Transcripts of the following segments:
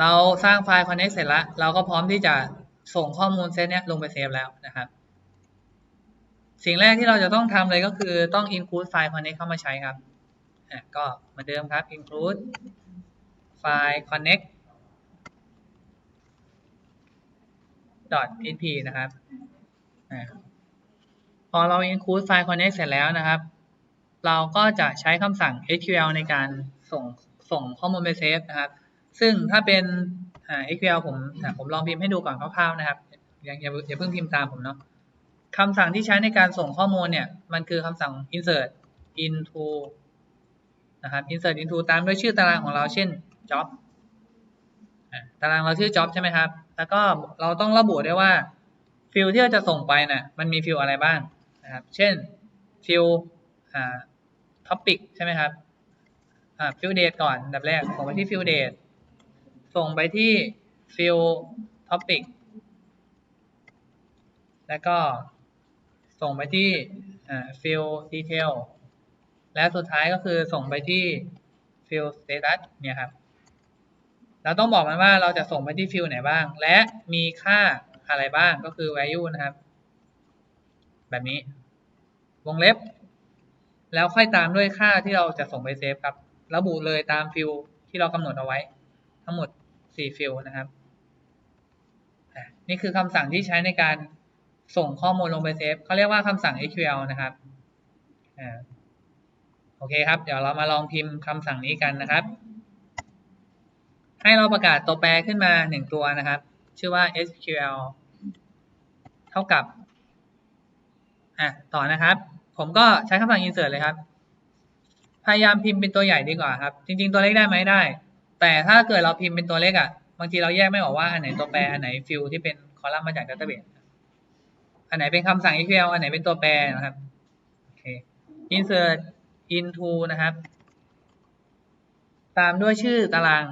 เราสร้างไฟล์ connect เสร็จแล้ว เราก็พร้อมที่จะส่งข้อมูลเซตเนี้ยลงไปเซฟแล้วนะครับ สิ่งแรกที่เราจะต้องทำเลยก็คือต้อง include ไฟล์ connect เข้ามาใช้ครับอะก็เหมือนเดิมครับ include ไฟล์ connect .php นะครับอะพอเรา include ไฟล์ connect เสร็จแล้วนะครับ เราก็จะใช้คำสั่ง SQL ในการส่งส่งข้อมูลไปเซฟนะครับ ซึ่งถ้าเป็นอ่า SQL ผมผมลองพิมพ์ให้ดูก่อนคร่าวๆนะครับอย่าอย่าอย่าเพิ่งพิมพ์ตามผมเนาะคำสั่งที่ใช้ในการส่งข้อมูลเนี่ย มันคือคำสั่ง insert into นะครับ insert into ตามด้วยชื่อตารางของเราเช่น job ตารางเราชื่อ job ใช่ไหมครับ แล้วก็เราต้องระบุด้วยว่าฟิลที่เราจะส่งไปน่ะ มันมีฟิลอะไรบ้างนะครับ เช่นฟิลอ่า topic ใช่ไหมครับ อ่า fill date ก่อนอันดับแรกส่งไปที่ fill date ส่งไปที่ fill topic แล้วก็ส่งไปที่ fill detail และสุดท้ายก็คือส่งไปที่ fill status เนี่ยครับ เราต้องบอกมันว่าเราจะส่งไปที่ fill ไหนบ้าง และมีค่าอะไรบ้างก็คือ value นะครับ แบบนี้ วงเล็บ แล้วค่อยตามด้วยค่าที่เราจะส่งไปเซฟครับ ระบุเลยตามฟิลที่เรากำหนดเอาไว้ ทั้งหมด 4ฟิลนะครับอะนี่คือคำสั่งที่ใช้ในการส่งข้อมูลลงไปเซฟเขาเรียกว่าคำสั่ง SQL นะครับอ่าโอเคครับ เดี๋ยวเรามาลองพิมพ์คำสั่งนี้กันนะครับ ให้เราประกาศตัวแปรขึ้นมาหนึ่งตัวนะครับ ชื่อว่า SQL เท่ากับอะต่อนะครับ ผมก็ใช้คำสั่ง insert เลยครับ พยายามพิมพ์เป็นตัวใหญ่ดีกว่าครับ จริง ๆ ตัวเล็กได้ไหมได้ แต่ถ้าเกิดเราพิมพ์เป็นตัวเล็กอะ บางทีเราแยกไม่ออกว่าอันไหนตัวแปร อันไหนฟิลที่เป็นคอลัมน์มาจาก database อันไหนเป็นคำสั่ง SQL อันไหนเป็นตัวแปรนะครับ โอเค insert into นะครับ ตามด้วยชื่อตาราง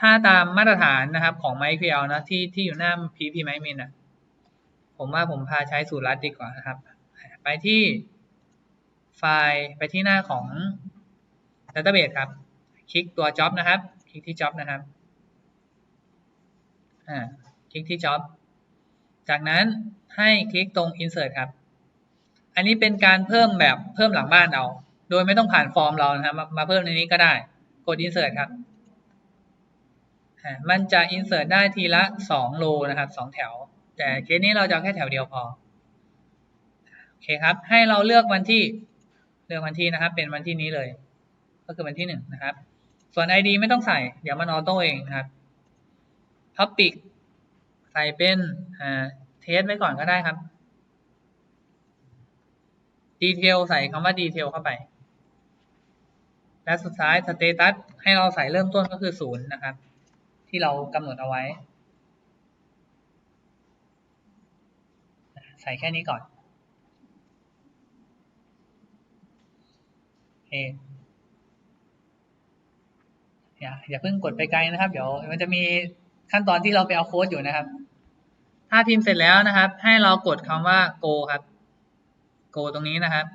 ถ้าตามมาตรฐานนะครับของ MySQL นะที่ที่อยู่หน้า PHP MyAdmin อะ ผมว่าผมพาใช้สูตรลัดดีกว่านะครับ ไปที่ไฟล์ไปที่หน้าของ Database ครับ คลิกตัว Job นะครับ คลิกที่ Job นะครับอ่าคลิกที่ Job จากนั้นให้คลิกตรง Insert ครับ อันนี้เป็นการเพิ่มแบบเพิ่มหลังบ้านเอาโดยไม่ต้องผ่านฟอร์มเรานะครับมามาเพิ่มในนี้ก็ได้ กด Insert ครับอ่ามันจะ Insert ได้ทีละ 2 โลนะครับ 2 แถว แต่เคสนี้เราจะแค่แถวเดียวพอ โอเคครับ ให้เราเลือกวันที่ เลือกวันที่นะครับ เป็นวันที่นี้เลย ก็คือวันที่หนึ่งนะครับ ส่วน ID ไม่ต้องใส่ เดี๋ยวมันออโต้เองครับ Topic ใส่เป็นอ่าเทสไว้ก่อนก็ได้ครับ Detail ใส่คำว่า Detail เข้าไป และสุดท้าย Status ให้เราใส่เริ่มต้นก็คือศูนย์นะครับ ที่เรากำหนดเอาไว้ ใส่แค่นี้ก่อนโอเค อย่าอย่าเพิ่งกดไปไกลนะครับ เดี๋ยวมันจะมีขั้นตอนที่เราไปเอาโค้ดอยู่นะครับ ถ้าพิมพ์เสร็จแล้วนะครับ ให้เรากดคำว่า go ครับ go ตรงนี้นะครับ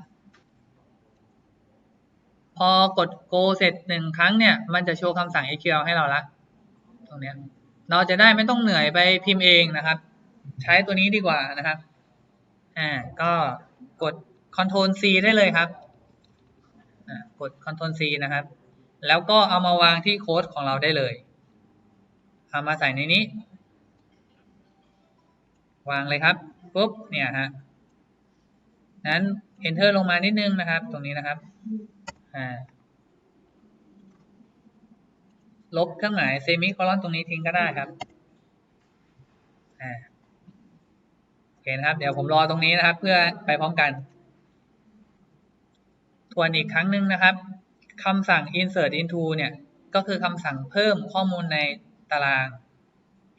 พอกด go เสร็จหนึ่งครั้งเนี่ย มันจะโชว์คำสั่ง SQL ให้เราละ ตรงเนี้ยเราจะได้ไม่ต้องเหนื่อยไปพิมพ์เองนะครับ ใช้ตัวนี้ดีกว่านะครับ อ่า ก็กด Ctrl C ได้เลยครับอ่ากด Ctrl C นะครับ แล้วก็เอามาวางที่โค้ดของเราได้เลยเอามาใส่ในนี้ วางเลยครับปุ๊บเนี่ยฮะนั้น Enter ลงมานิดนึงนะครับ ตรงนี้นะครับอ่าลบเครื่องหมายเซมิโคลอนตรงนี้ทิ้งก็ได้ครับอ่าโอเคนะครับ เดี๋ยวผมรอตรงนี้นะครับ เพื่อไปพร้อมกัน ทวนอีกครั้งหนึ่งนะครับ คำสั่ง insert into เนี่ย ก็คือคำสั่งเพิ่มข้อมูลในตาราง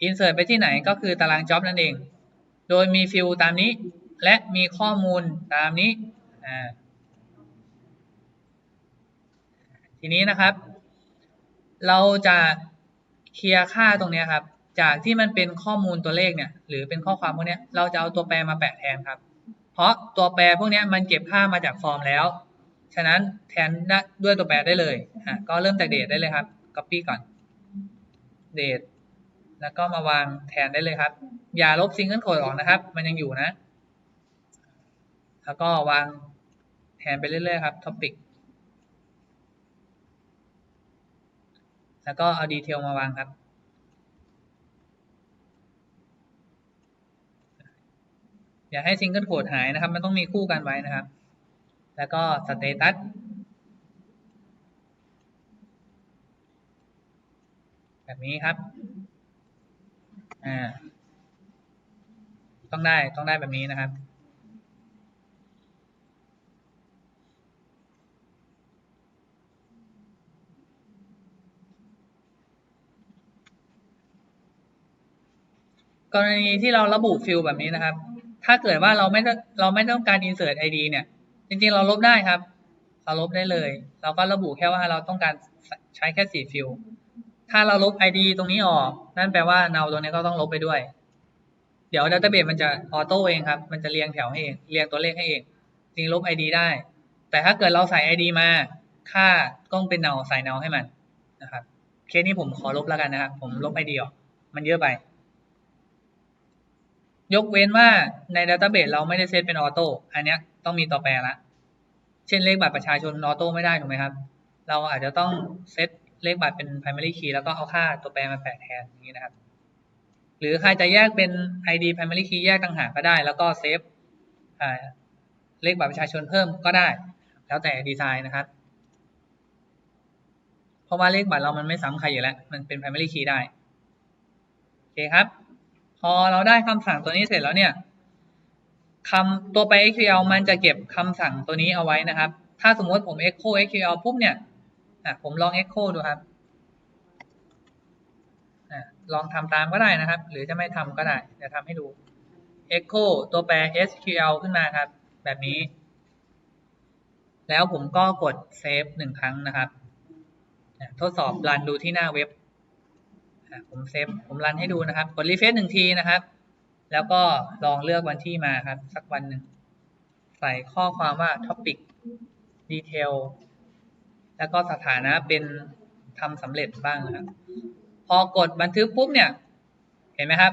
insert ไปที่ไหนก็คือตาราง job นั่นเอง โดยมีฟิลตามนี้ และมีข้อมูลตามนี้ ทีนี้นะครับ เราจะเคลียร์ค่าตรงนี้ครับ จากที่มันเป็นข้อมูลตัวเลขเนี่ย หรือเป็นข้อความพวกนี้เราจะเอาตัวแปรมาแปะแทนครับ เพราะตัวแปรพวกนี้มันเก็บค่ามาจากฟอร์มแล้ว ฉะนั้นแทนด้วยตัวแปรได้เลยอะก็เริ่มจากเดทได้เลยครับ copy ก่อน date แล้วก็มาวางแทนได้เลยครับ อย่าลบซิงเกิลโคดออกนะครับ มันยังอยู่นะ แล้วก็วางแทนไปเรื่อยๆครับ topic แล้วก็เอาดีเทลมาวางครับ อย่าให้ซิงเกิลโคดหายนะครับ มันต้องมีคู่กันไว้นะครับ แล้วก็สเตตัสแบบนี้ครับ อ่า ต้องได้ ต้องได้แบบนี้นะครับ กรณีที่เราระบุฟิลแบบนี้นะครับ ถ้าเกิดว่าเราไม่เราไม่ต้องการ insert id เนี่ย จริงๆ เราลบได้ครับ เราลบได้เลย เราก็ระบุแค่ว่าเราต้องการใช้แค่สี่ฟิลถ้าเราลบ id ตรงนี้ออก นั่นแปลว่า null ตรงนี้ก็ต้องลบไปด้วย เดี๋ยว database มันจะออโต้เองครับ มันจะเรียงแถวให้เอง เรียงตัวเลขให้เอง จริงลบ id ได้ แต่ถ้าเกิดเราใส่ id มา ค่าต้องเป็น null ใส่ null ให้มันนะครับ เคสนี้ผมขอลบแล้วกันนะครับ ผมลบ id ออก มันเยอะไป ยกเว้นว่าในดัตเตอร์เบสเราไม่ได้เซตเป็นออโต้ อันเนี้ย ต้องมีตัวแปรละ เช่นเลขบัตรประชาชนออโต้ไม่ได้ถูกไหมครับ เราอาจจะต้องเซตเลขบัตรเป็น primary key แล้วก็เอาค่าตัวแปรมาแปะแทนอย่างนี้นะครับ หรือใครจะแยกเป็น ID primary key แยกต่างหากก็ได้ แล้วก็เซฟเลขบัตรประชาชนเพิ่มก็ได้ แล้วแต่ดีไซน์นะครับ เพราะว่าเลขบัตรเรามันไม่ซ้ำใครอยู่แล้ว มันเป็น primary key ได้ โอเคครับ พอเราได้คำสั่งตัวนี้เสร็จแล้วเนี่ย คำตัวไป SQL มันจะเก็บคำสั่งตัวนี้เอาไว้นะครับ ถ้าสมมติผม echo SQL ปุ๊บเนี่ยผมลอง echo ดูครับลองทำตามก็ได้นะครับ หรือจะไม่ทำก็ได้เดี๋ยวทำให้ดู echo ตัวแปร SQL ขึ้นมาครับ แบบนี้ แล้วผมก็กด save หนึ่งครั้งนะครับทดสอบรันดูที่หน้าเว็บผมเซฟผมรันให้ดูนะครับ กดรีเฟซหนึ่งทีนะครับ แล้วก็ลองเลือกวันที่มาครับ สักวันหนึ่งใส่ข้อความว่า topic detail แล้วก็สถานะเป็นทำสำเร็จบ้างนะครับ พอกดบันทึกปุ๊บเนี่ย เห็นไหมครับ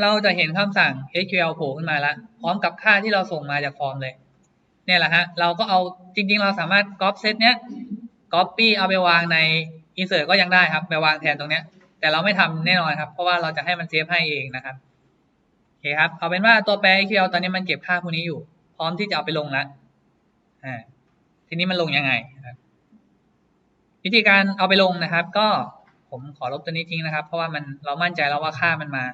เราจะเห็นคำสั่ง SQL โผล่ขึ้นมาแล้ว พร้อมกับค่าที่เราส่งมาจากฟอร์มเลย เนี่ยแหละฮะ เราก็เอาจริง ๆ เราสามารถ copy set เนี้ย copy เอาไปวางใน insert ก็ยังได้ครับ ไปวางแทนตรงเนี้ย แต่เราไม่ทำแน่นอนครับ เพราะว่าเราจะให้มันเซฟให้เองนะครับ โอเคครับ เอาเป็นว่าตัวแปร SQL ตอนนี้มันเก็บค่าพวกนี้อยู่ พร้อมที่จะเอาไปลงแล้วอ่าทีนี้มันลงยังไงวิธีการเอาไปลงนะครับ ก็ผมขอลบตัวนี้ทิ้งนะครับ เพราะว่ามันเรามั่นใจแล้วว่าค่ามันมา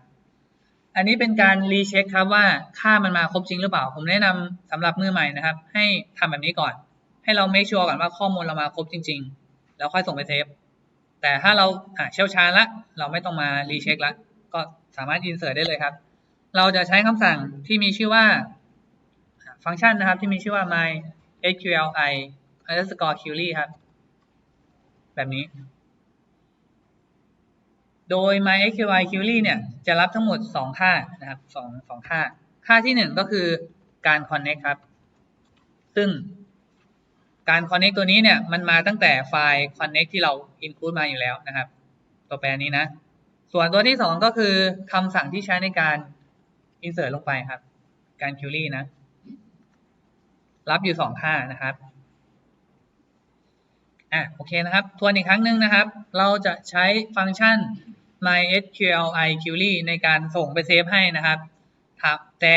อันนี้เป็นการรีเช็คครับว่าค่ามันมาครบจริงหรือเปล่า ผมแนะนำสำหรับมือใหม่นะครับ ให้ทำแบบนี้ก่อน ให้เราเมคชัวร์ก่อนว่าข้อมูลเรามาครบจริง ๆ แล้วค่อยส่งไปเซฟแต่ถ้าเราเชี่ยวชาญละ เราไม่ต้องมารีเช็คละก็สามารถ insert ได้เลยครับ เราจะใช้คำสั่งที่มีชื่อว่าฟังก์ชันนะครับที่มีชื่อว่า my sqli underscore query ครับ แบบนี้ โดย my sqli query เนี่ยจะรับทั้งหมด 2 ค่านะครับสองสองค่า ค่าที่ 1 ก็คือการ connect ครับ ซึ่งการ connect ตัวนี้เนี่ยมันมาตั้งแต่ไฟล์ connect ที่เรา include มาอยู่แล้วนะครับ ตัวแปรนี้นะ ส่วนตัวที่ 2 ก็คือคำสั่งที่ใช้ในการ insert ลงไปครับ การ query นะ รับอยู่2ค่านะครับอะโอเคนะครับทวนอีกครั้งหนึ่งนะครับ เราจะใช้ฟังก์ชัน mysqli query ในการส่งไปเซฟให้นะครับครับ แต่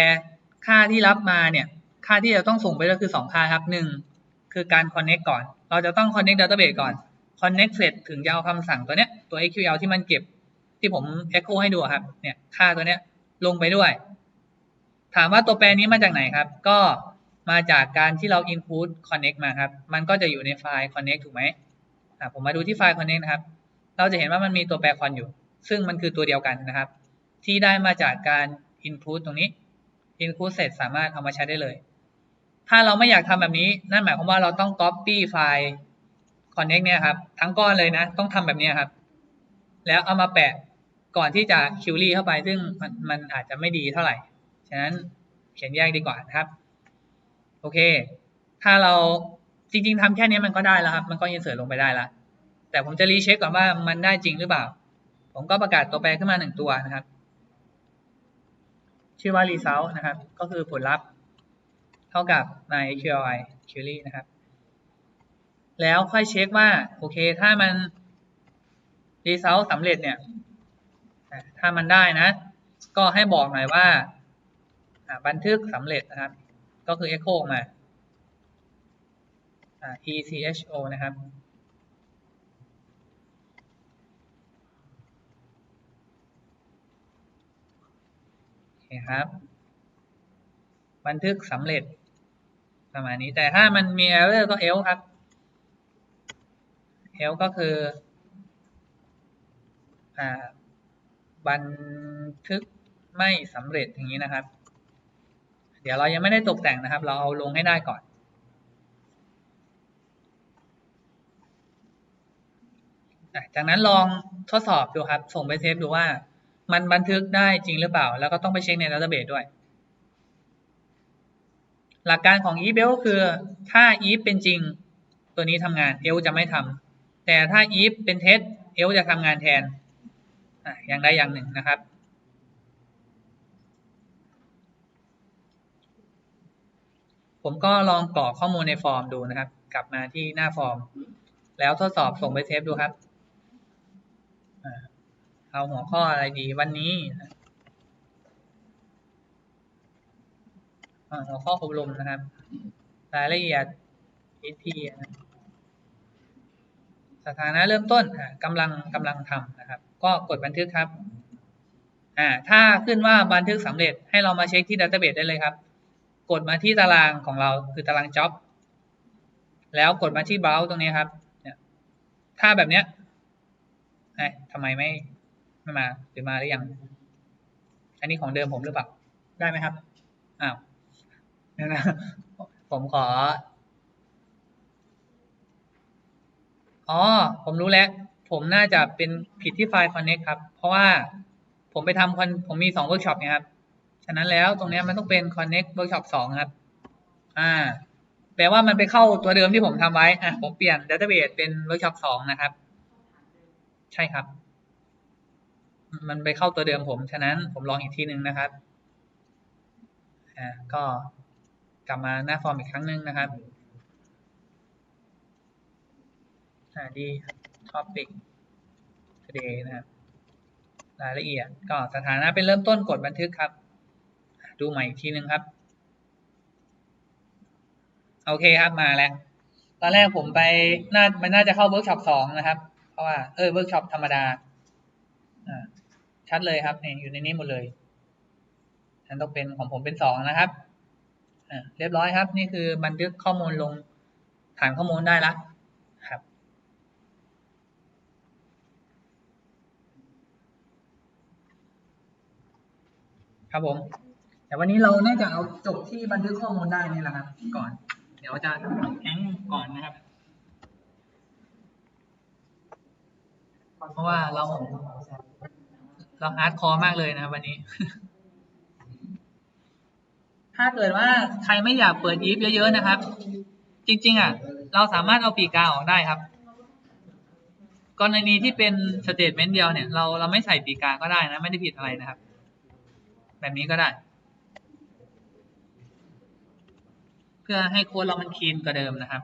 ค่าที่รับมาเนี่ย ค่าที่เราต้องส่งไปก็คือ 2 ค่าครับ 1 คือการ connect ก่อน เราจะต้อง connect database ก่อน connect เสร็จถึงจะเอาคำสั่งตัวเนี้ยตัว SQL ที่มันเก็บที่ผม echo ให้ดูครับเนี่ยค่าตัวเนี้ยลงไปด้วย ถามว่าตัวแปรนี้มาจากไหนครับ ก็มาจากการที่เรา input connect มาครับ มันก็จะอยู่ในไฟล์ connect ถูกไหมอะผมมาดูที่ไฟล์ connect นะครับ เราจะเห็นว่ามันมีตัวแปร con อยู่ ซึ่งมันคือตัวเดียวกันนะครับ ที่ได้มาจากการ input ตรงนี้ input เสร็จสามารถเอามาใช้ได้เลย ถ้าเราไม่อยากทำแบบนี้ นั่นหมายความว่าเราต้อง copy ไฟล์ connect เนี่ยครับ ทั้งก้อนเลยนะ ต้องทำแบบนี้ครับ แล้วเอามาแปะก่อนที่จะ query เข้าไป ซึ่งมันมันอาจจะไม่ดีเท่าไหร่ ฉะนั้นเขียนแยกดีกว่าครับโอเค ถ้าเราจริง ๆทำแค่นี้มันก็ได้แล้วครับ มันก็ insert ลงไปได้ล้วแต่ผมจะรีเช็คก่อนว่ามันได้จริงหรือเปล่า ผมก็ประกาศตัวแปรขึ้นมาหนึ่งตัวนะครับ ชื่อว่า result นะครับ ก็คือผลลัพธ์ เท่ากับ myqli query นะครับ แล้วค่อยเช็คว่าโอเค ถ้ามัน result สำเร็จเนี่ย ถ้ามันได้นะ ก็ให้บอกหน่อยว่า บันทึกสำเร็จนะครับ ก็คือ echo มา echo นะครับ โอเคครับ บันทึกสำเร็จ ประมาณนี้แต่ถ้ามันมี error ก็ else ครับ else ก็คืออ่าบันทึกไม่สำเร็จอย่างนี้นะครับ ดี๋ยวเรายังไม่ได้ตกแต่งนะครับ เราเอาลงให้ได้ก่อน จากนั้นลองทดสอบดูครับ ส่งไปเซฟดูว่า มันบันทึกได้จริงหรือเปล่า แล้วก็ต้องไปเช็คใน database ด้วย หลักการของ if else ก็คือถ้า if เป็นจริงตัวนี้ทำงาน else จะไม่ทำแต่ถ้า if เป็นเท็จ else จะทำงานแทนอย่างใดอย่างหนึ่งนะครับ ผมก็ลองกรอกข้อมูลในฟอร์มดูนะครับ กลับมาที่หน้าฟอร์ม แล้วทดสอบส่งไปเซฟดูครับเอาหัวข้ออะไรดีวันนี้หัวข้ออบรมนะครับ รายละเอียด EP นะสถานะเริ่มต้นกำลังกำลังทำนะครับ ก็กดบันทึกครับอ่าถ้าขึ้นว่าบันทึกสำเร็จให้เรามาเช็คที่ Database ได้เลยครับ กดมาที่ตารางของเราคือตาราง job แล้วกดมาที่ browse ตรงนี้ครับเนี่ยถ้าแบบเนี้ยเอ้ทำไมไม่ไม่มาหรือมาหรือยัง อันนี้ของเดิมผมหรือเปล่า ได้ไหมครับ อ้าวเดี๋ยวนะ ผมขอ อ๋อ ผมรู้แล้ว ผมน่าจะเป็นผิดที่ไฟล์ connect ครับ เพราะว่าผมไปทำคอนผมมีสองเวิร์กช็อปนะครับ ฉะนั้นแล้วตรงนี้มันต้องเป็น connect workshop สองครับ อ่า แปลว่ามันไปเข้าตัวเดิมที่ผมทำไว้ อะ ผมเปลี่ยน database เป็น workshop สองนะครับ ใช่ครับ มันไปเข้าตัวเดิมผม ฉะนั้นผมลองอีกทีหนึ่งนะครับ อ่า ก็กลับมาหน้าฟอร์มอีกครั้งหนึ่งนะครับ อ่าดี topic today นะครับรายละเอียดก็สถานะเป็นเริ่มต้นกดบันทึกครับ ดูใหม่อีกทีหนึ่งครับ โอเคครับมาแล้ว ตอนแรกผมไปน่ามันน่าจะเข้าเวิร์กช็อปสองนะครับ เพราะว่าเออเวิร์กช็อปธรรมดาชัดเลยครับเนี่ยอยู่ในนี้หมดเลยอันต้องเป็นของผมเป็นสองนะครับเรียบร้อยครับ นี่คือบันทึกข้อมูลลงฐานข้อมูลได้และครับ ครับผม แต่วันนี้เราน่าจะเอาจบที่บันทึกข้อมูลได้นี่แหละครับ ก่อน เดี๋ยวจะแฮงก่อนนะครับ เพราะว่าเราเราฮาร์ดคอร์มากเลยนะครับวันนี้ ถ้าเกิดว่าใครไม่อยากเปิดอีฟเยอะๆนะครับ จริง ๆ อะ เราสามารถเอาปีกาออกได้ครับกรณีที่เป็นสเตทเมนต์เดียวเนี่ยเราเราไม่ใส่ปีกกาก็ได้นะ ไม่ได้ผิดอะไรนะครับ แบบนี้ก็ได้ เพื่อให้โค้ดเรามันคลีนกว่าเดิมนะครับ